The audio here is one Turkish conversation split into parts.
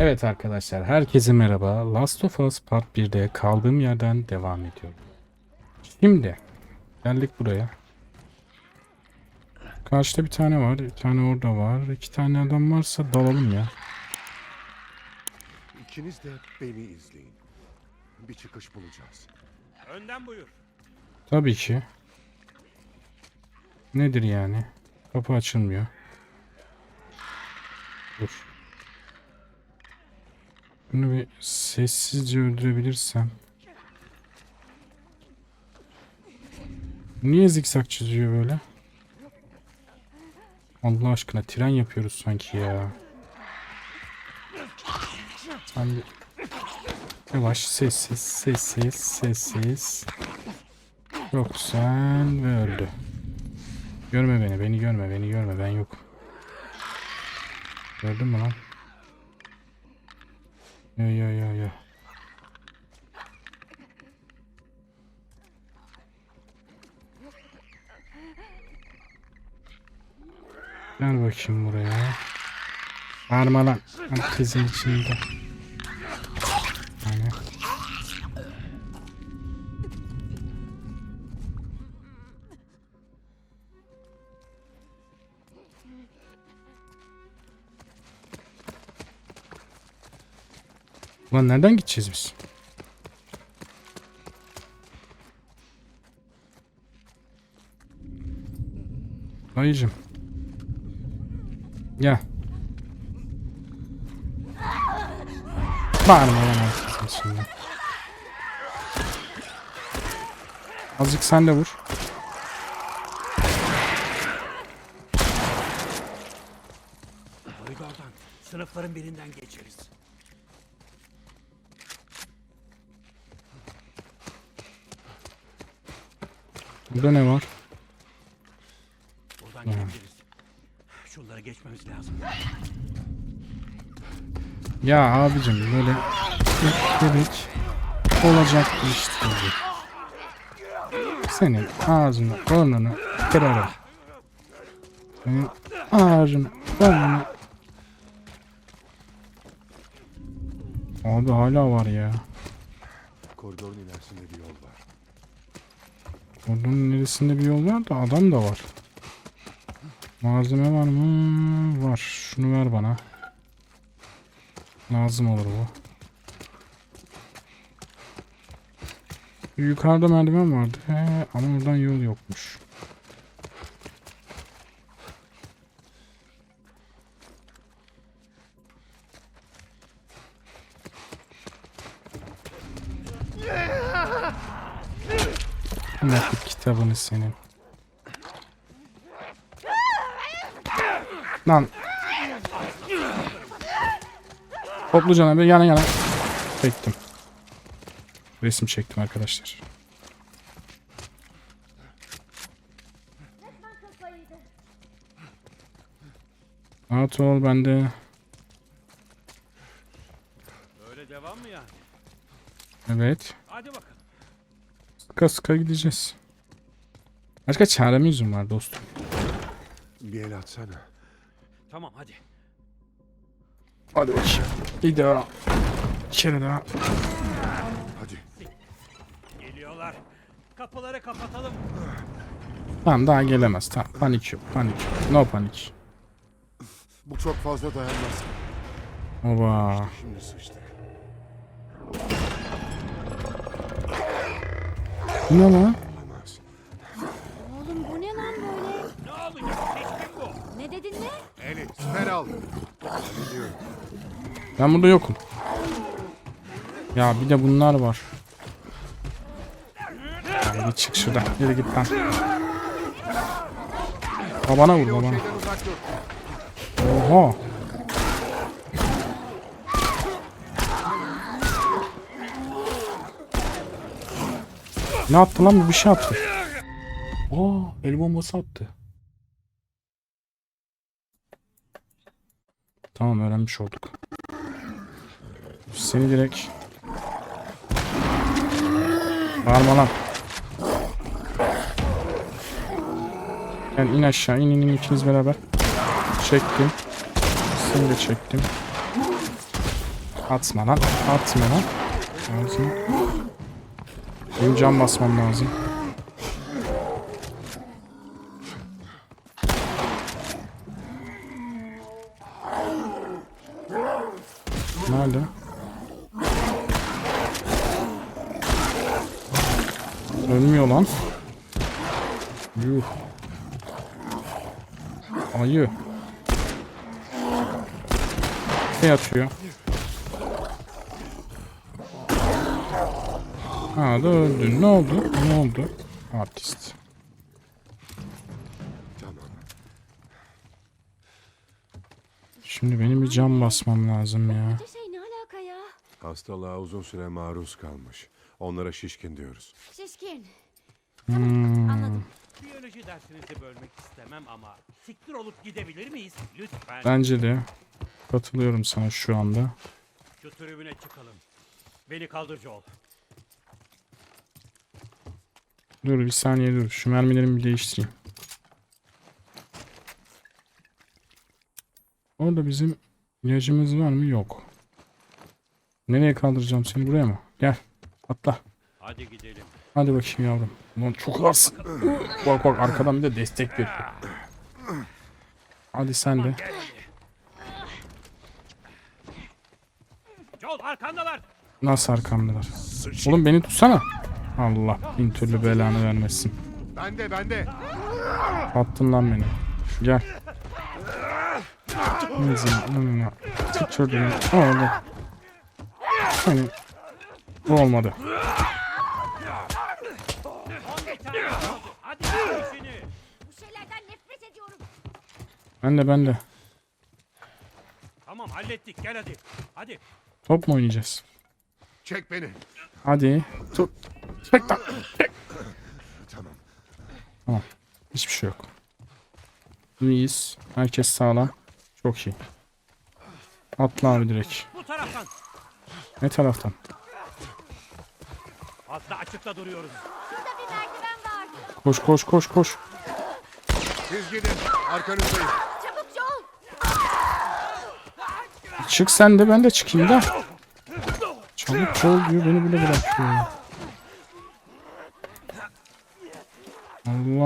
Evet arkadaşlar herkese merhaba. Last of Us Part 1'de kaldığım yerden devam ediyorum. Şimdi geldik buraya. Karşıda bir tane var, bir tane orada var. İki tane adam varsa dalalım ya. İkiniz de beni izleyin. Bir çıkış bulacağız. Önden buyur. Tabii ki. Nedir yani? Kapı açılmıyor. Dur. Bunu bir sessizce öldürebilirsem. Niye zikzak çiziyor böyle? Allah aşkına tren yapıyoruz sanki ya. Sen bir... Yavaş sessiz sessiz sessiz. Yok sen ve öldü. Görme beni, beni görme, beni görme, ben yok. Gördün mü lan? Yo yo yo yo. Gel bakayım buraya. Bağırma lan. Herkesin içinde. Lan nereden gideceğiz biz? Dayıcım. Gel. Bağırma lan herkesin içinde. Azıcık sen de vur. Koridordan sınıfların birinden geçeriz. Burada ne var? Buradan gidebiliriz. Şunları geçmemiz lazım. Ya abicim böyle bebek olacak işte. bu. Senin ağzını burnunu kırarım. Senin ağzını burnunu Abi hala var ya. Koridorun ilerisinde Ordunun neresinde bir yol var da adam da var. Malzeme var mı? Var. Şunu ver bana. Lazım olur bu. Yukarıda merdiven vardı. He, ama oradan yol yokmuş. Nakit kitabını senin. Lan. Topluca abi yana yana. Çektim. Resim çektim arkadaşlar. Rahat ol bende. Öyle devam mı yani? Evet. Hadi bakalım. Sıka sıka gideceğiz. Başka çaremiz mi var dostum? Bir el atsana. Tamam hadi. Hadi bakayım. Bir daha. Bir kere daha. Hadi. Geliyorlar. Kapıları kapatalım. Tamam daha gelemez. Tamam panik yok. Panik yok. No panik. Bu çok fazla dayanmaz. Oba. Şimdi sıçtık. Ne lan? Oğlum bu ne lan böyle? Ne olacak? Seçtim bu. Ne dedin ne? Eli siper al. Gidiyorum. Ben burada yokum. Ya bir de bunlar var. Ya git çık şuradan. Yürü git lan. Babana vur babana. Oha. Ne attı lan bu bir şey attı. Aa el bombası attı. Tamam öğrenmiş olduk. Seni direkt Bağırma lan. Gel in aşağı in in in ikiniz beraber. Çektim. Seni de çektim. Atma lan. Atma lan. Atma. Benim cam basmam lazım. Ha da öldü. Ne oldu? Ne oldu? Artist. Tamam. Şimdi benim bir cam basmam lazım ya. Bu şey ne alaka ya? Hastalığa uzun süre maruz kalmış. Onlara şişkin diyoruz. Şişkin. Hmm. Anladım. Biyoloji dersinizi bölmek istemem ama siktir olup gidebilir miyiz? Lütfen. Bence de katılıyorum sana şu anda. Şu tribüne çıkalım. Beni kaldır Joel. Dur bir saniye dur. Şu mermilerimi bir değiştireyim. Orada bizim ilacımız var mı? Yok. Nereye kaldıracağım seni? Buraya mı? Gel. Atla. Hadi gidelim. Hadi bakayım yavrum. Ulan çok ağırsın. Bak bak arkadan bir de destek veriyor. Hadi sen de. Arkandalar. Nasıl arkamdalar? Oğlum beni tutsana. Allah bin türlü belanı vermesin. Bende bende. Attın lan beni. Gel. Neyse. Tükürdüm. Oldu. Hani. Bu olmadı. Ben de ben de. Tamam hallettik gel hadi. Hadi. Top mu oynayacağız? Çek beni. Hadi. Tut. Çek lan. Çek. Tamam. Tamam. Hiçbir şey yok. İyiyiz. Herkes sağlam. Çok iyi. Atla abi direkt. Bu taraftan. Ne taraftan? Fazla açıkta duruyoruz. Şurada bir merdiven var. Koş koş koş koş. Siz gidin. Arkanızdayım. Çabuk Joel. Çık sen de ben de çıkayım da. Çabuk çol diyor beni bile bırakıyor. ya.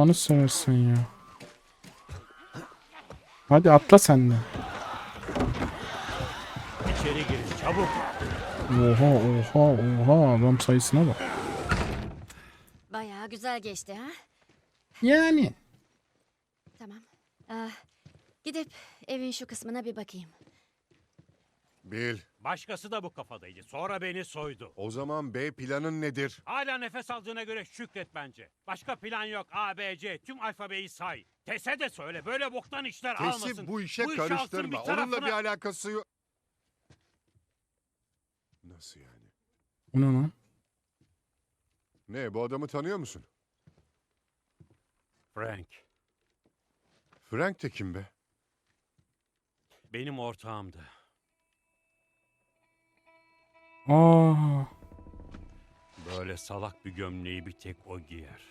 Allah'ını seversen ya. Hadi atla sen de. İçeri girin çabuk. Oha oha oha adam sayısına bak. Bayağı güzel geçti ha. Yani. Tamam. Ah, gidip evin şu kısmına bir bakayım. Bil. Başkası da bu kafadaydı. Sonra beni soydu. O zaman B planın nedir? Hala nefes aldığına göre şükret bence. Başka plan yok. A, B, C. Tüm alfabeyi say. Tese de söyle. Böyle boktan işler almasın. Tesi bu işe Bu karıştırma. bir Onunla tarafına. bir alakası yok. Nasıl yani? O ne lan? Ne bu adamı tanıyor musun? Frank. Frank de kim be? Benim ortağımdı. Aa. Böyle salak bir gömleği bir tek o giyer.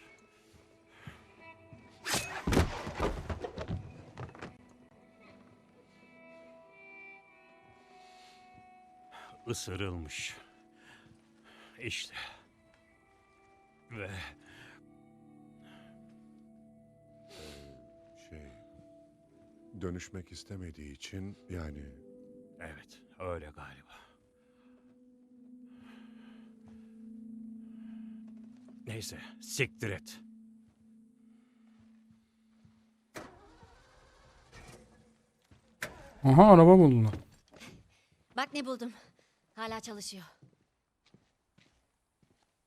Isırılmış. İşte. Ve Şey... Dönüşmek istemediği için yani... evet öyle galiba. Neyse siktir et. Aha araba buldular. Bak ne buldum. Hala çalışıyor.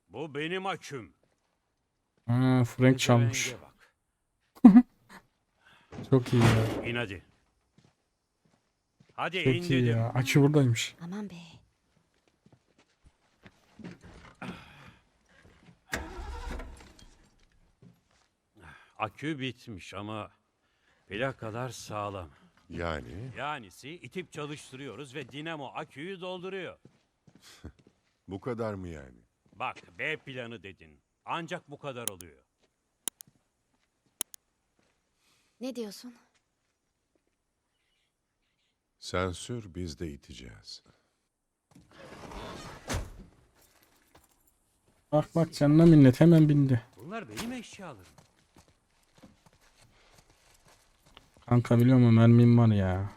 Bu benim aküm. Ha Frank çalmış. Çok iyi ya. İn hadi. Hadi Çok in iyi dedim. ya. Akü buradaymış. Aman be. Akü bitmiş ama plakalar sağlam. Yani Yanisi itip çalıştırıyoruz ve dinamo aküyü dolduruyor. bu kadar mı yani? Bak B planı dedin. Ancak bu kadar oluyor. Ne diyorsun? Sen sür biz de iteceğiz. Bak bak canına minnet hemen bindi. Bunlar benim eşyalarım. Kanka biliyor musun mermim var ya.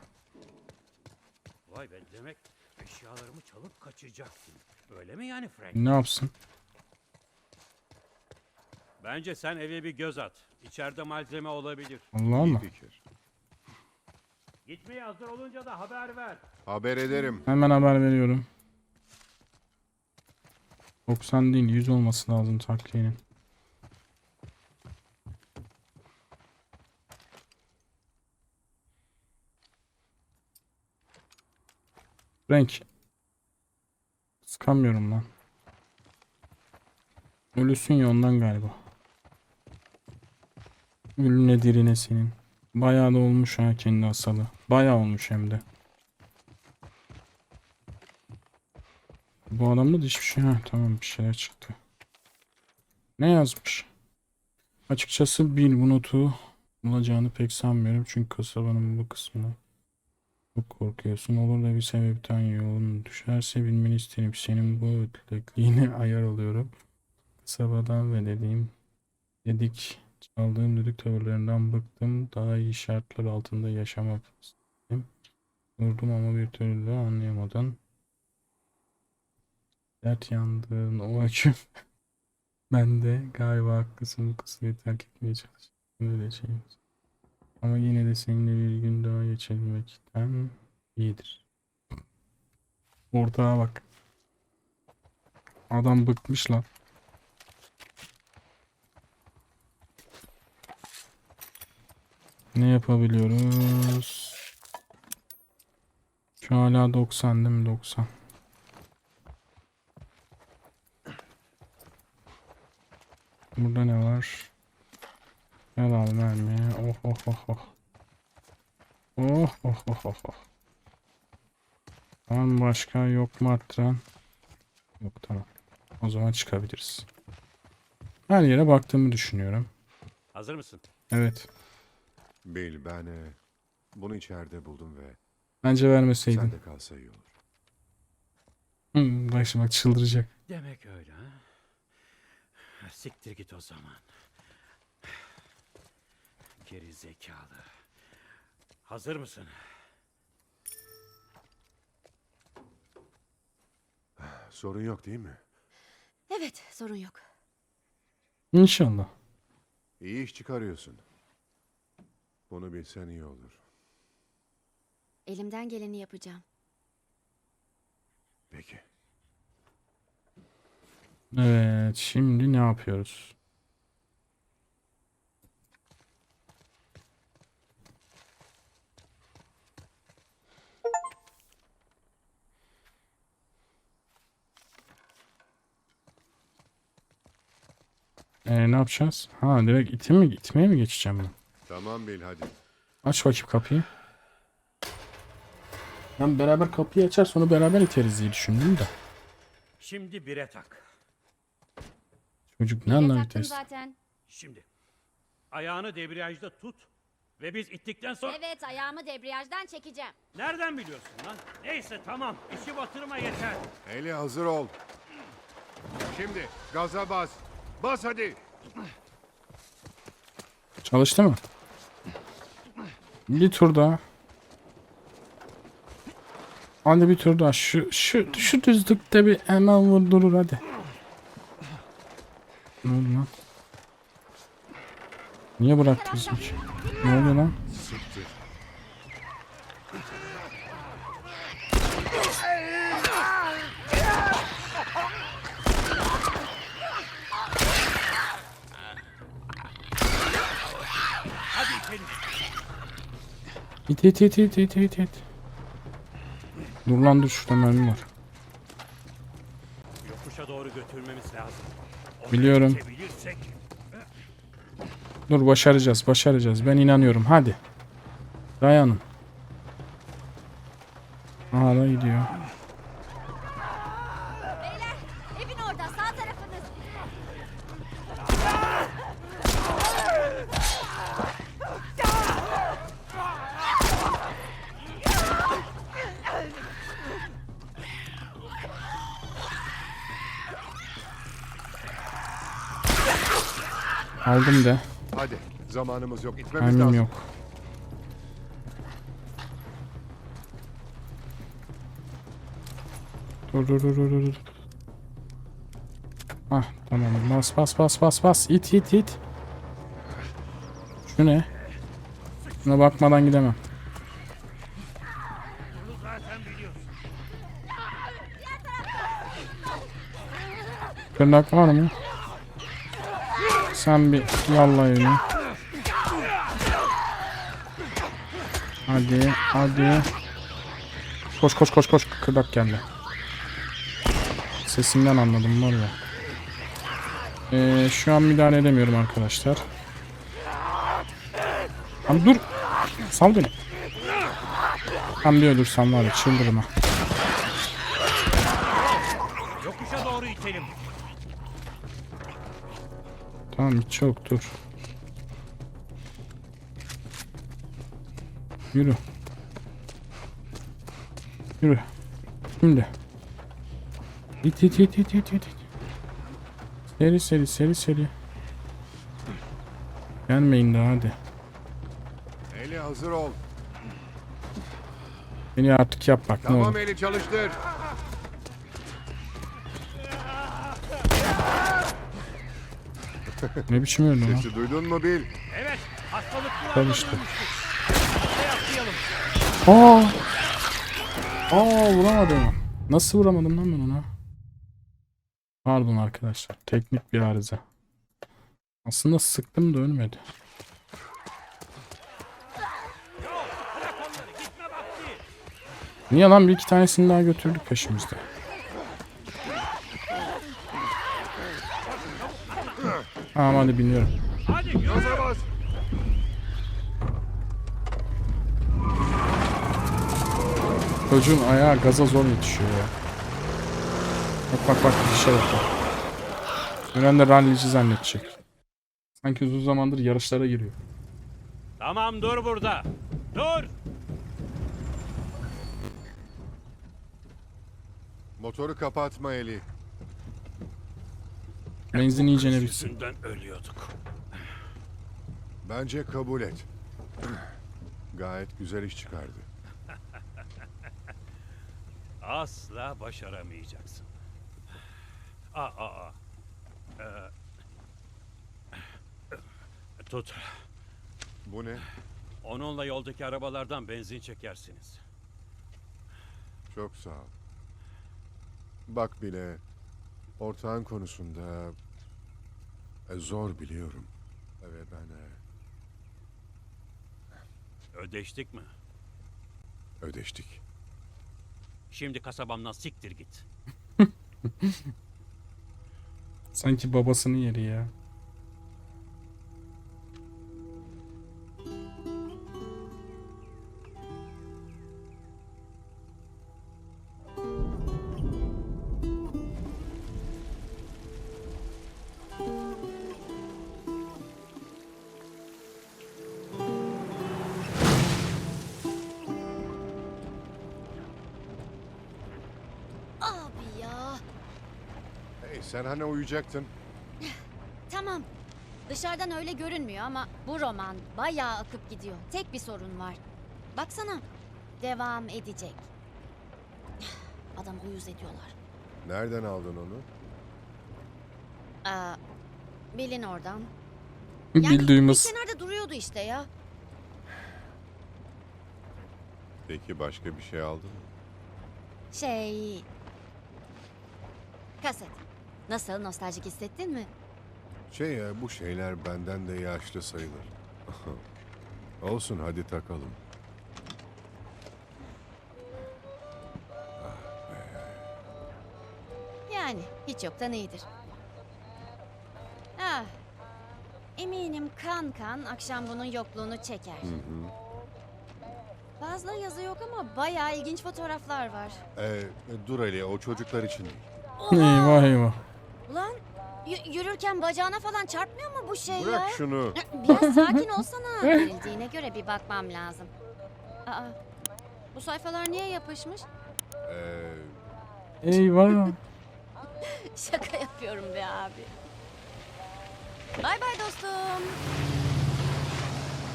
Vay be demek eşyalarımı çalıp kaçacaksın. Öyle mi yani Frank? Ne yapsın? Bence sen eve bir göz at. İçeride malzeme olabilir. Allah İyi mı? fikir. Gitmeye hazır olunca da haber ver. Haber ederim. Hemen haber veriyorum. 90 değil 100 olması lazım takviyenin. Renk. Sıkamıyorum lan. Ölüsün ya ondan galiba. Ölüne dirine senin. Bayağı da olmuş ha kendi hasalı. Bayağı olmuş hem de. Bu adamda da hiçbir şey. Ha, tamam bir şeyler çıktı. Ne yazmış? Açıkçası bil bu notu bulacağını pek sanmıyorum. Çünkü kasabanın bu kısmına çok korkuyorsun. Olur da bir sebepten yolun düşerse bilmeni isterim. Senin bu ötlekliğine ayar oluyorum. Kasabadan ve dediğim dedik çaldığım düdük tavırlarından bıktım. Daha iyi şartlar altında yaşamak istedim. Durdum ama bir türlü de anlayamadan Dert yandığın o aküm. ben de galiba haklısın bu kısmı terk etmeye çalıştım. Öyle şey. Ama yine de seninle bir gün daha geçirmekten iyidir. Ortağa bak. Adam bıkmış lan. Ne yapabiliyoruz? Şu hala 90 değil mi? 90. Burada ne var? Gel al mermi. Oh oh oh oh. Oh oh oh oh oh. Tamam başka yok mu arttıran? Yok tamam. O zaman çıkabiliriz. Her yere baktığımı düşünüyorum. Hazır mısın? Evet. Bil ben e, bunu içeride buldum ve Bence vermeseydin. sende kalsa iyi olur. Bak şimdi bak çıldıracak. Demek öyle ha. Siktir git o zaman. Geri zekalı. Hazır mısın? Sorun yok değil mi? Evet, sorun yok. İnşallah. İyi iş çıkarıyorsun. Bunu bilsen iyi olur. Elimden geleni yapacağım. Peki. Evet şimdi ne yapıyoruz? Ee, ne yapacağız? Ha direkt ite mi, itmeye mi geçeceğim ben? Tamam Bil hadi. Aç bakayım kapıyı. Ben beraber kapıyı açar sonra beraber iteriz diye düşündüm de. Şimdi bire tak. Çocuk ne anlar iteriz? zaten. Şimdi. Ayağını debriyajda tut. Ve biz ittikten sonra... Evet, ayağımı debriyajdan çekeceğim. Nereden biliyorsun lan? Neyse tamam. İşi batırma yeter. Eli hazır ol. Şimdi gaza bas. Bas hadi. Çalıştı mı? Bir tur daha. Hadi bir tur daha. Şu şu şu düzlükte bir hemen vurdurur hadi. Ne oldu lan? Niye bıraktı bizimki? Ne oluyor lan? Siktir. Hadi itelim. İt it it it it it it. Dur lan dur şurada mermi var. Yokuşa doğru götürmemiz lazım. Oraya Biliyorum. itebilirsek- Dur başaracağız başaracağız. Ben inanıyorum hadi. Dayanın. Hala gidiyor. Aldım de. Hadi. Zamanımız yok. İtmemiz Mermim lazım. yok. Dur dur dur dur dur. Ah tamam bas bas bas bas bas it it it. Şu ne? Şuna bakmadan gidemem. Kırnak var mı? Sen bir yalla evini. Hadi hadi. Koş koş koş koş kırdak geldi. Sesimden anladım var ya. Ee, şu an müdahale edemiyorum arkadaşlar. Abi dur. Sal beni. Ben bir ölürsem var ya çıldırırım Tamam hiç yok dur. Yürü. Yürü. Şimdi. İt it it it it it. Seri seri seri seri. Gelmeyin daha hadi. Eli hazır ol. Beni artık yap bak ne Tamam olur. Eli çalıştır. Ne biçim öldü lan? Sesi duydun mu Bil? Evet, hastalıklı Tabii işte. Aa! Aa vuramadım. Nasıl vuramadım lan ben ona? Pardon arkadaşlar. Teknik bir arıza. Aslında sıktım da ölmedi. Niye lan bir iki tanesini daha götürdük peşimizde. Tamam hadi biniyorum. Hadi yürü. Gaza bas. Çocuğun ayağı gaza zor yetişiyor ya. Bak bak bak bir şey bak. de rallici zannedecek. Sanki uzun zamandır yarışlara giriyor. Tamam dur burada. Dur. Motoru kapatma Eli. Benzin iyicene bitsin. Ölüyorduk. Bence kabul et. Gayet güzel iş çıkardı. Asla başaramayacaksın. Aa, aa, aa. Ee, tut. Bu ne? Onunla yoldaki arabalardan benzin çekersiniz. Çok sağ ol. Bak bile ortağın konusunda e, zor biliyorum. Evet ben e, Ödeştik mi? ödeştik. Şimdi kasabamdan siktir git. Sanki babasının yeri ya. Sen hani uyuyacaktın? Tamam. Dışarıdan öyle görünmüyor ama bu roman bayağı akıp gidiyor. Tek bir sorun var. Baksana. Devam edecek. Adam uyuz ediyorlar. Nereden aldın onu? Aa, bilin oradan. Bil duymaz. bir kenarda duruyordu işte ya. Peki başka bir şey aldın mı? Şey... Kaset. Nasıl nostaljik hissettin mi? Şey ya bu şeyler benden de yaşlı sayılır. Olsun hadi takalım. Yani hiç yoktan iyidir. Ah. Eminim kan kan akşam bunun yokluğunu çeker. Fazla yazı yok ama bayağı ilginç fotoğraflar var. Ee, dur Ali o çocuklar için değil. Eyvah eyvah. Ulan y- yürürken bacağına falan çarpmıyor mu bu şey Bırak ya? şunu. Biraz sakin olsana. Verildiğine göre bir bakmam lazım. Aa, bu sayfalar niye yapışmış? Ee, Eyvah. Şaka yapıyorum be abi. Bay bay dostum.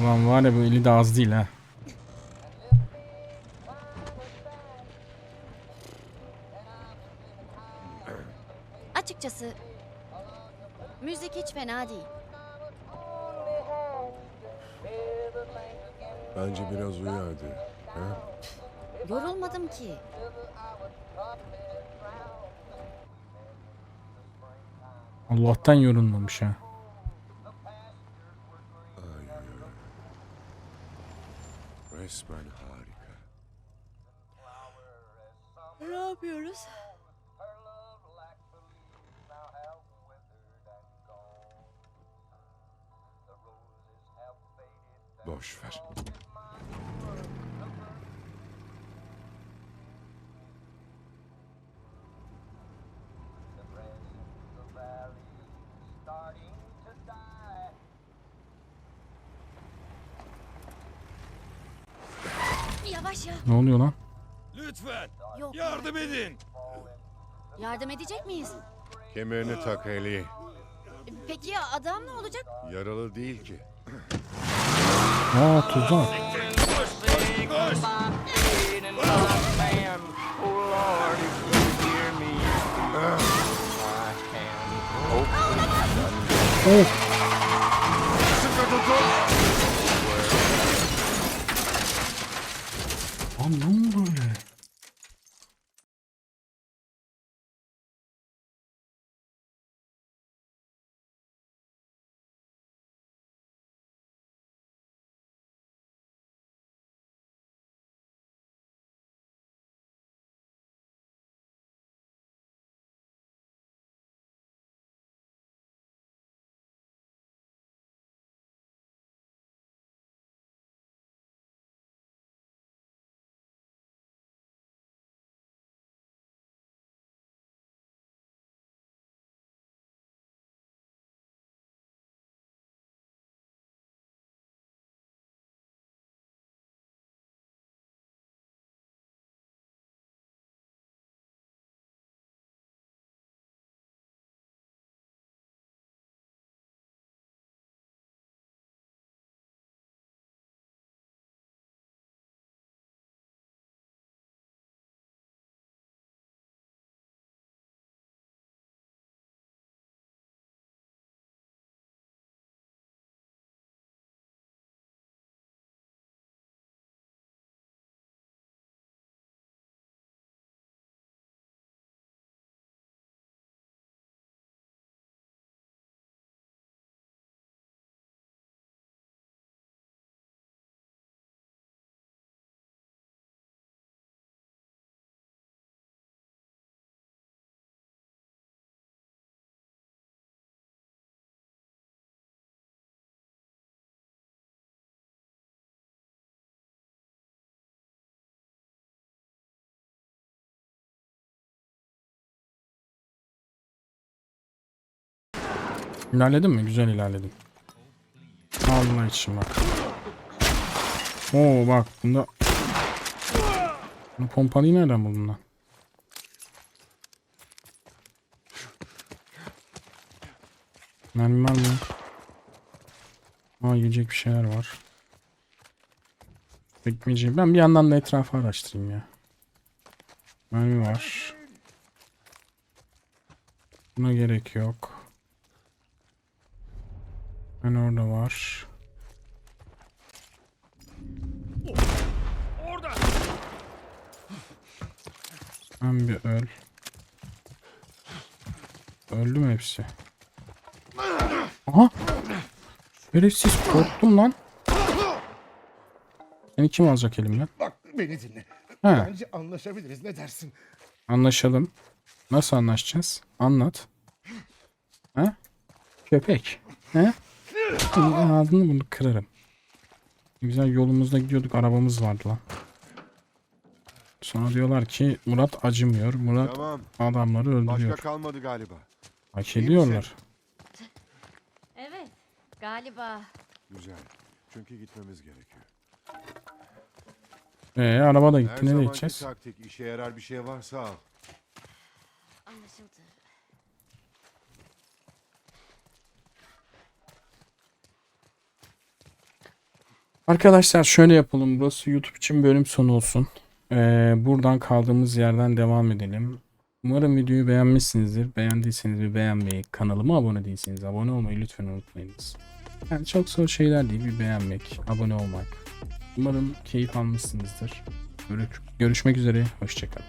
Ulan var ya bu eli de az değil ha. Açıkçası müzik hiç fena değil. Bence biraz uyu hadi. Ha? Yorulmadım ki. Allah'tan yorulmamış ha. Ay, ay, ay. Resmen harika. Ne yapıyoruz? Boş ver. Yavaş ya. Ne oluyor lan? Lütfen Yok. yardım edin. Yardım edecek miyiz? Kemerini tak Eli. Peki ya adam ne olacak? Yaralı değil ki. Aa tuzak. Of. Lan ne oldu öyle? İlerledin mi? Güzel ilerledin. Allah için bak. Oo bak bunda Bu pompalıyı nereden buldun lan? Mermi var mı? Aa yiyecek bir şeyler var. Bekmeyeceğim. Ben bir yandan da etrafı araştırayım ya. Mermi var. Buna gerek yok. Ben orada var. Orada. Sen bir öl. Öldü mü hepsi? Aha! Şerefsiz korktum lan. Seni kim alacak elimden? Bak beni dinle. He, Bence anlaşabiliriz. Ne dersin? anlaşalım. Nasıl anlaşacağız? Anlat. Ha? Köpek. Ağzını bunu kırarım. Güzel yolumuzda gidiyorduk arabamız vardı lan. Sonra diyorlar ki Murat acımıyor. Murat Tamam. adamları Başka öldürüyor. kalmadı galiba. Hak ediyorlar. Evet. Galiba. Güzel. Çünkü gitmemiz gerekiyor. Ee, araba da Her gitti. Nereye zamanki gideceğiz? taktik işe yarar bir şey varsa al. Anlaşıldı. Arkadaşlar şöyle yapalım. Burası YouTube için bölüm sonu olsun. Ee, buradan kaldığımız yerden devam edelim. Umarım videoyu beğenmişsinizdir. Beğendiyseniz bir beğenmeyi, kanalıma abone değilseniz abone olmayı lütfen unutmayınız. Yani çok zor şeyler değil. Bir beğenmek, abone olmak. Umarım keyif almışsınızdır. Görüş- Görüşmek üzere. Hoşçakalın.